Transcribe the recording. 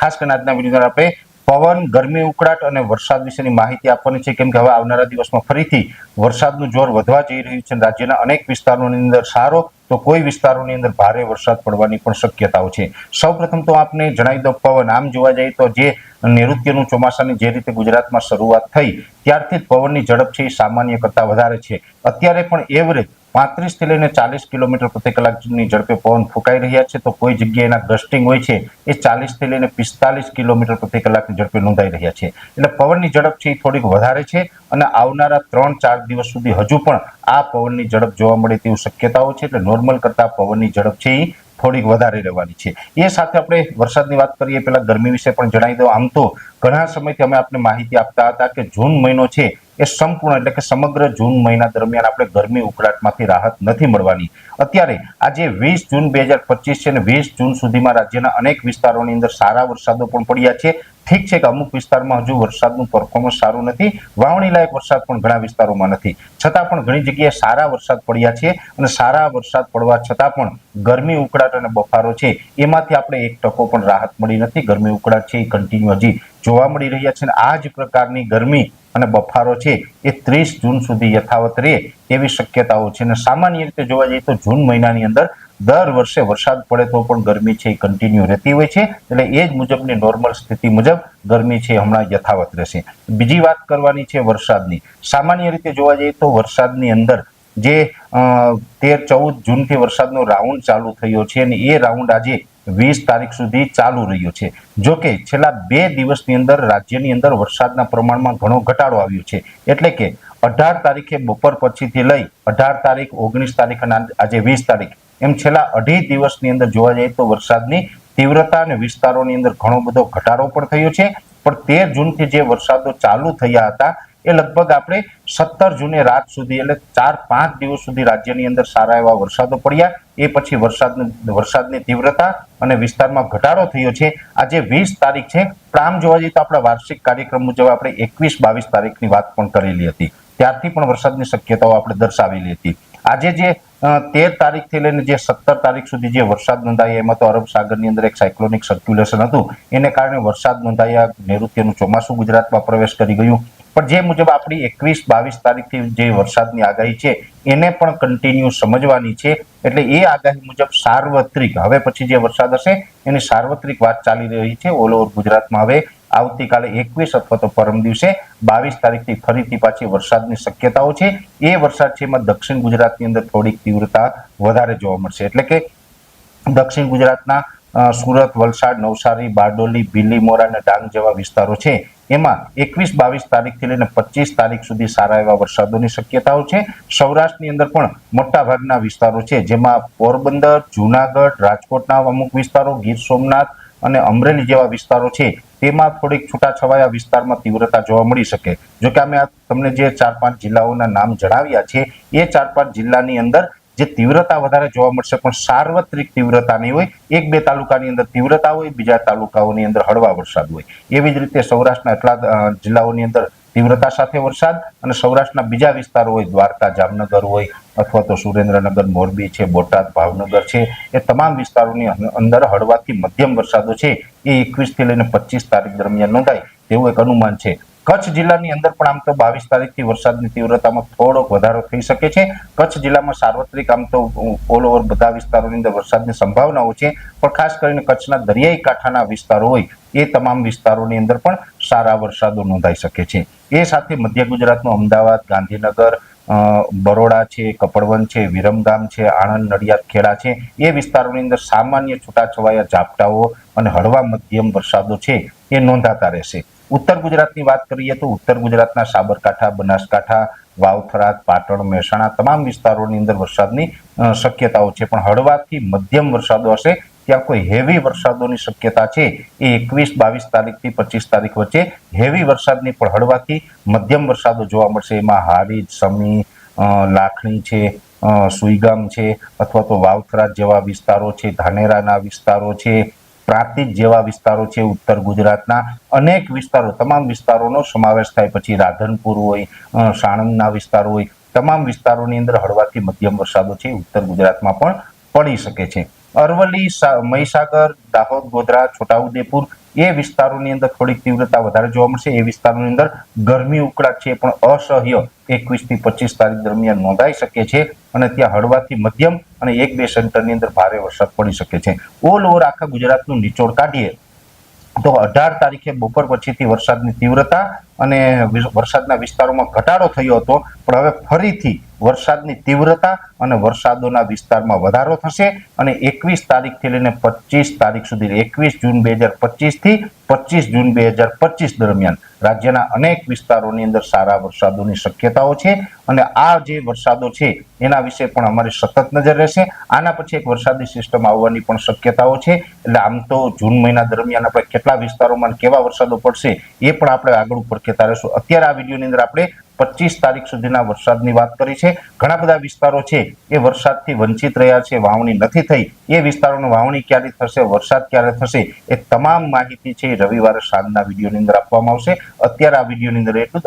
ખાસ કરીને આજના વીડિયો આપણે પવન, ગરમી, ઉકળાટ અને વરસાદ વિશેની માહિતી આપવાની છે. કેમ કે હવે આવનારા દિવસમાં ફરીથી વરસાદનું જોર વધવા જઈ રહ્યું છે રાજ્યના અનેક વિસ્તારોની અંદર સારો તો કોઈ વિસ્તારોની અંદર ભારે વરસાદ પડવાની પણ શક્યતાઓ છે. સૌપ્રથમ તો આપને જણાવી દો પવન આમ જોવા જઈએ તો જે નૈઋત્યનું ચોમાસાની જે રીતે ગુજરાતમાં શરૂઆત થઈ, ત્યારથી જ પવનની ઝડપ છે એ સામાન્ય કરતા વધારે છે. અત્યારે પણ એવરેજ પાંત્રીસથી લઈને ચાલીસ કિલોમીટર પ્રતિ કલાકની ઝડપે પવન ફૂંકાઈ રહ્યા છે, તો કોઈ જગ્યાએ એના ગસ્ટિંગ હોય છે, એ ચાલીસથી લઈને પિસ્તાલીસ કિલોમીટર પ્રતિ કલાકની ઝડપે નોંધાઈ રહ્યા છે. એટલે પવનની ઝડપ છે એ થોડીક વધારે છે અને આવનારા ત્રણ ચાર દિવસ સુધી હજુ પણ આ પવનની ઝડપ જોવા મળે તેવી શક્યતાઓ છે, એટલે નોર્મલ કરતાં પવનની ઝડપ છે એ થોડીક વધારે રહેવાની છે. એ સાથે આપણે વરસાદની વાત કરીએ, પહેલાં ગરમી વિશે પણ જણાવી દઉં. આમ તો ઘણા સમયથી અમે આપને માહિતી આપતા હતા કે જૂન મહિનો છે એ સંપૂર્ણ એટલે કે સમગ્ર જૂન મહિના દરમિયાન આપણે ગરમી ઉકળાટમાંથી રાહત નથી મળવાની. અત્યારે આજે વીસ જૂન બે હજાર પચીસ છે અને વીસ જૂન સુધીમાં રાજ્યના અનેક વિસ્તારોની અંદર સારા વરસાદો પણ પડ્યા છે. ઠીક છે કે અમુક વિસ્તારમાં હજુ વરસાદનું પરફોર્મન્સ સારું નથી વાવણી લાયક વરસાદ પણ ઘણા વિસ્તારોમાં નથી. છતાં પણ ઘણી જગ્યાએ સારા વરસાદ પડ્યા છે અને સારા વરસાદ પડવા છતાં પણ ગરમી, ઉકળાટ અને બફારો છે, એમાંથી આપણે એક ટકો પણ રાહત મળી નથી. ગરમી, ઉકળાટ છે એ કન્ટિન્યુ હજી જોવા મળી રહ્યા છે અને આ જ પ્રકારની ગરમી અને બફારો છે એ ત્રીસ જૂન સુધી યથાવત રહે એવી શક્યતાઓ છે. અને સામાન્ય રીતે જોવા જઈએ તો જૂન મહિનાની અંદર દર વર્ષે વરસાદ પડે તો પણ ગરમી છે એ કન્ટિન્યુ રહેતી હોય છે. એટલે એ જ મુજબની નોર્મલ સ્થિતિ મુજબ ગરમી છે હમણાં યથાવત રહેશે. બીજી વાત કરવાની છે વરસાદની. સામાન્ય રીતે જોવા જઈએ તો વરસાદની અંદર જે તેર, ચૌદ જૂનથી વરસાદનો રાઉન્ડ ચાલુ થયો છે અને એ રાઉન્ડ આજે વીસ તારીખ સુધી ચાલુ રહ્યો છે. જો કે છેલ્લા બે દિવસની અંદર રાજ્યની અંદર વરસાદના પ્રમાણમાં ઘણો ઘટાડો આવ્યો છે. એટલે કે અઢાર તારીખે બપોર પછીથી લઈ અઢાર તારીખ, ઓગણીસ તારીખ અને આજે વીસ તારીખ એમ છેલ્લા અઢી દિવસની અંદર જોવા જઈએ તો વરસાદની તીવ્રતા અને વિસ્તારોની અંદર ઘણો બધો ઘટાડો પણ થયો છે. પણ તેર જૂનથી જે વરસાદો ચાલુ થયા હતા, એ લગભગ આપણે સત્તર જૂને રાત સુધી એટલે ચાર પાંચ દિવસ સુધી રાજ્યની અંદર સારા એવા વરસાદો પડ્યા. એ પછી વરસાદની વરસાદની તીવ્રતા અને વિસ્તારમાં ઘટાડો થયો છે. આજે વીસ તારીખ છે. પણ આમ જોવા જઈએ તો આપણા વાર્ષિક કાર્યક્રમ મુજબ આપણે એકવીસ બાવીસ તારીખની વાત પણ કરેલી હતી. ત્યારથી પણ વરસાદની શક્યતાઓ આપણે દર્શાવેલી હતી. આજે જે તેર તારીખથી લઈને જે સત્તર તારીખ સુધી જે વરસાદ નોંધાયા એમાં તો અરબ સાગરની અંદર એક સાયક્લોનિક સર્ક્યુલેશન હતું. એને કારણે વરસાદ નોંધાયા, નૈઋત્યનું ચોમાસું ગુજરાતમાં પ્રવેશ કરી ગયું. પણ જે મુજબ આપણી એકવીસ બાવીસ તારીખથી જે વરસાદની આગાહી છે, એને પણ કન્ટિન્યુ સમજવાની છે. એટલે એ આગાહી મુજબ સાર્વત્રિક, હવે પછી જે વરસાદ હશે, એની સાર્વત્રિક વાત ચાલી રહી છે ઓલ ઓવર ગુજરાતમાં. હવે આવતીકાલે એકવીસ અથવા તો પરમ દિવસે બાવીસ તારીખથી ફરીથી પાછી વરસાદની શક્યતાઓ છે. એ વરસાદ છે એમાં દક્ષિણ ગુજરાતની અંદર થોડીક તીવ્રતા વધારે જોવા મળશે. એટલે કે દક્ષિણ ગુજરાતના સુરત, વલસાડ, નવસારી, બારડોલી ભીલીમોરા અને ડાંગ જેવા વિસ્તારો છે. એમાં એકવીસ બાવીસ તારીખથી લઈને પચીસ તારીખ સુધી સારા એવા વરસાદોની શક્યતાઓ છે. સૌરાષ્ટ્રની અંદર પણ મોટા ભાગના વિસ્તારો છે, જેમાં પોરબંદર, જુનાગઢ, રાજકોટના અમુક વિસ્તારો, ગીર સોમનાથ અને અમરેલી જેવા વિસ્તારો છે. તેમાં થોડીક છૂટાછવાયા વિસ્તારમાં તીવ્રતા જોવા મળી શકે. જો કે અમે તમને જે ચાર પાંચ જિલ્લાઓના નામ જણાવ્યા છે, એ ચાર પાંચ જિલ્લાની અંદર જે તીવ્રતા વધારે જોવા મળશે પણ સાર્વત્રિક તીવ્રતા નહીં હોય, એક બે તાલુકાની અંદર તીવ્રતા હોય, બીજા તાલુકાઓની અંદર હળવા વરસાદ હોય. એવી જ રીતે સૌરાષ્ટ્રના એટલા જિલ્લાઓની અંદર તીવ્રતા સાથે વરસાદ અને સૌરાષ્ટ્રના બીજા વિસ્તારો હોય, દ્વારકા, જામનગર હોય, અથવા તો સુરેન્દ્રનગર, મોરબી છે, બોટાદ, ભાવનગર છે, એ તમામ વિસ્તારોની અંદર હળવાથી મધ્યમ વરસાદો છે. એ એકવીસથી લઈને પચીસ તારીખ દરમિયાન નોંધાય તેવું એક અનુમાન છે. કચ્છ જિલ્લાની અંદર પણ આમ તો બાવીસ તારીખથી વરસાદની તીવ્રતામાં થોડોક વધારો થઈ શકે છે. કચ્છ જિલ્લામાં સાર્વત્રિક આમ તો ઓલ ઓવર બધા વિસ્તારોની અંદર વરસાદની સંભાવનાઓ છે. પણ ખાસ કરીને કચ્છના દરિયાઈ કાંઠાના વિસ્તારો હોય, એ તમામ વિસ્તારોની અંદર પણ સારા વરસાદો નોંધાઈ શકે છે. એ સાથે મધ્ય ગુજરાતનું અમદાવાદ, ગાંધીનગર બરોડા છે કપડવન છે, વિરમગામ છે, આણંદ, નડિયાદ, ખેડા છે. એ વિસ્તારોની અંદર સામાન્ય છૂટાછવાયા ઝાપટાઓ અને હળવા મધ્યમ વરસાદો છે. એ નોંધાતા રહેશે. ઉત્તર ગુજરાતની વાત કરીએ તો ઉત્તર ગુજરાતના સાબરકાંઠા, બનાસકાંઠા, વાવથરા, પાટણ, મહેસાણા તમામ વિસ્તારોની અંદર વરસાદની શક્યતાઓ છે. પણ હળવાથી મધ્યમ વરસાદો હશે. ત્યાં કોઈ હેવી વરસાદોની શક્યતા છે. એ એકવીસ, બાવીસ તારીખથી પચીસ તારીખ વચ્ચે હેવી વરસાદની પણ હળવાથી મધ્યમ વરસાદો જોવા મળશે. એમાં હારીજ, સમી લાખણી છે સુઈગામ છે, અથવા તો વાવથરા જેવા વિસ્તારો છે, ધાનેરાના વિસ્તારો છે પ્રાંતિજ જેવા વિસ્તારો છે ઉત્તર ગુજરાતના. અનેક વિસ્તારો, તમામ વિસ્તારોનો સમાવેશ થાય. પછી રાધનપુર હોય સાણંદના વિસ્તારો હોય. તમામ વિસ્તારોની અંદર હળવાથી મધ્યમ વરસાદો છે, ઉત્તર ગુજરાતમાં પણ પડી શકે છે. અરવલ્લી મહીસાગર, દાહોદ, ગોધરા, છોટાઉદેપુર એ વિસ્તારોની અંદર થોડીક તીવ્રતા વધારે જોવા મળશે. એ વિસ્તારોની અંદર ગરમી ઉકળાટ છે પણ અસહ્ય. એકવીસથી પચીસ તારીખ દરમિયાન નોંધાઈ શકે છે અને ત્યાં હળવાથી મધ્યમ અને એક બે સેન્ટરની અંદર ભારે વરસાદ પડી શકે છે. ઓલ ઓવર આખા ગુજરાતનું નિચોડ કાઢીએ તો અઢાર તારીખે બપોર પછીથી વરસાદની તીવ્રતા અને વરસાદના વિસ્તારોમાં ઘટાડો થયો હતો. પણ હવે ફરીથી વરસાદની તીવ્રતા અને વરસાદોના વિસ્તારમાં વધારો થશે અને એકવીસ તારીખથી લઈને પચીસ તારીખ સુધી, એકવીસ જૂન બે હજાર પચીસથી પચીસ જૂન બે હજાર પચીસ દરમિયાન રાજ્યના અનેક વિસ્તારોની અંદર સારા વરસાદોની શક્યતાઓ છે અને આ જે વરસાદો છે એના વિશે પણ અમારી સતત નજર રહેશે. આના પછી એક વરસાદી સિસ્ટમ આવવાની પણ શક્યતાઓ છે. એટલે આમ તો જૂન મહિના દરમિયાન આપણે કેટલા વિસ્તારોમાં કેવા વરસાદો પડશે એ પણ આપણે આગળ ઉપર કહેતા રહીશું. અત્યારે આ વિડીયોની અંદર આપણે પચીસ તારીખ સુધીના વરસાદની વાત કરી છે. ઘણા બધા વિસ્તારો છે એ વરસાદથી વંચિત રહ્યા છે, વાવણી નથી થઈ. એ વિસ્તારોની વાવણી ક્યારે થશે, વરસાદ ક્યારે થશે એ તમામ માહિતી છે રવિવારે સાંજના વિડીયોની અંદર આપવામાં આવશે. અત્યારે આ વિડીયોની અંદર એટલું